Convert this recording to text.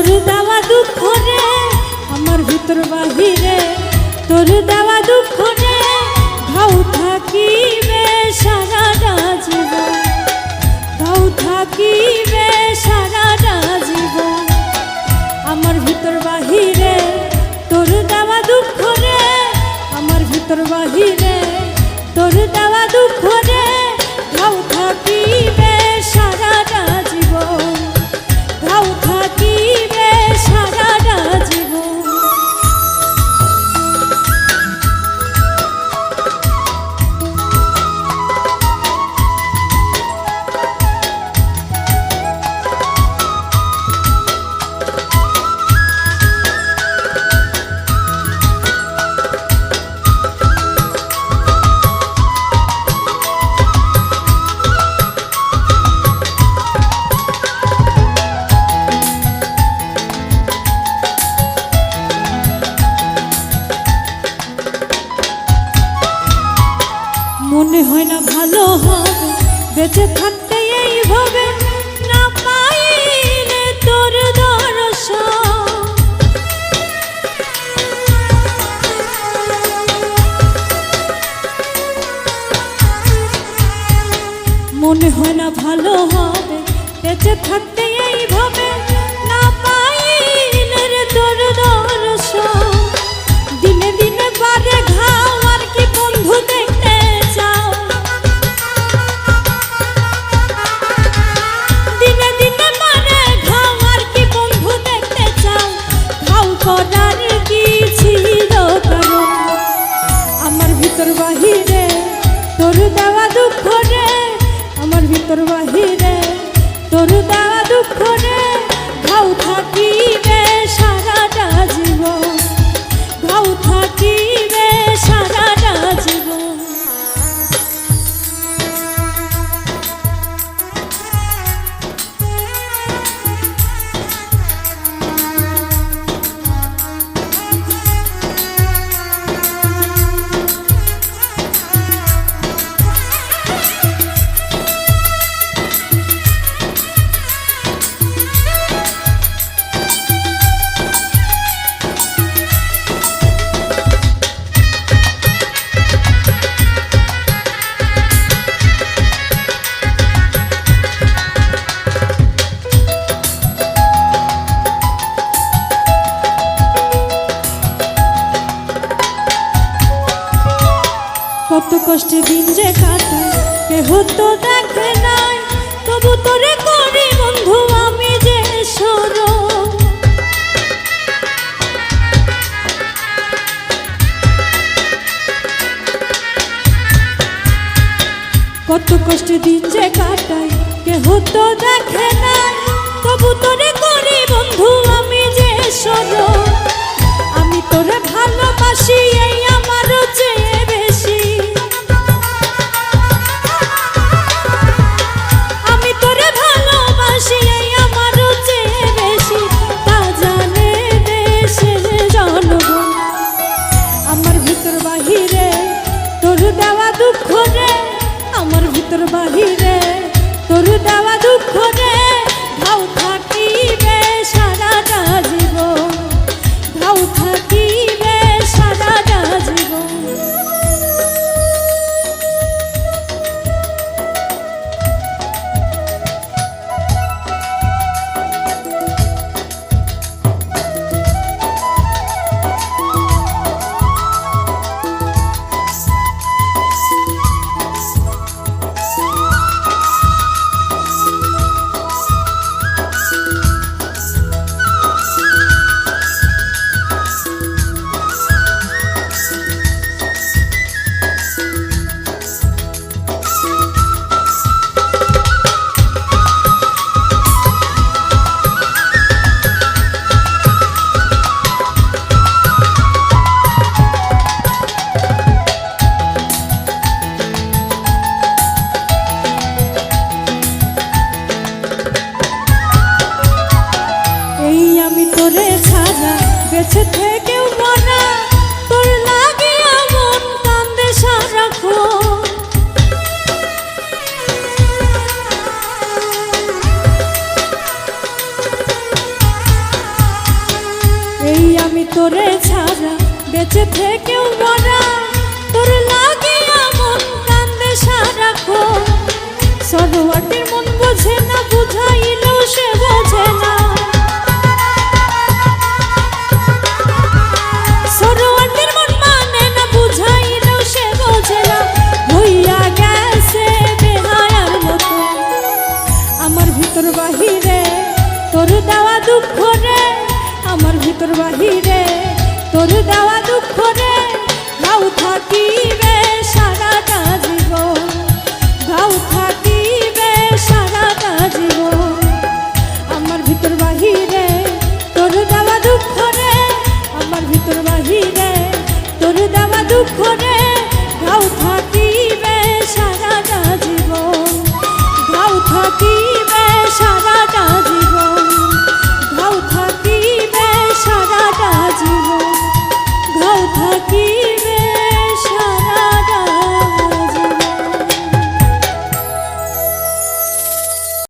তোর দেওয়া দুঃখ রে, আমার ভিতর বাহিরে তোর দেওয়া দুঃখ রে ঘাউ থাকিবে সারাটা জীবন ঘাউ থাকিবে সারাটা জীবন আমার ভিতর বাহিরে তোর দেওয়া দুঃখ রে, আমার ভিতর বাহিরে তোর দেওয়া দুঃখ মনে হয় না ভালো হবে। বেঁচে থাকতে এইভাবে না পাইলে তোর দর্শন মনে হয় না ভালো হবে। বেঁচে থাকতে এইভাবে তোর কত কষ্টে দিন যে কাটায় কেহ তো দেখে নাই। তবু তোরে করি বন্ধু, আমি যে সর। কত কষ্টে দিন যে কাটায়, কেহ তো দেখে নাই। তবু তোরে বাহিরে হয়েছে থেকেও মনা তোর লাগিয়া কান্দে এই আমি তোরে ছাড়া বেঁচে থেকেও যাওয়া দুঃখ রে নাও থাকি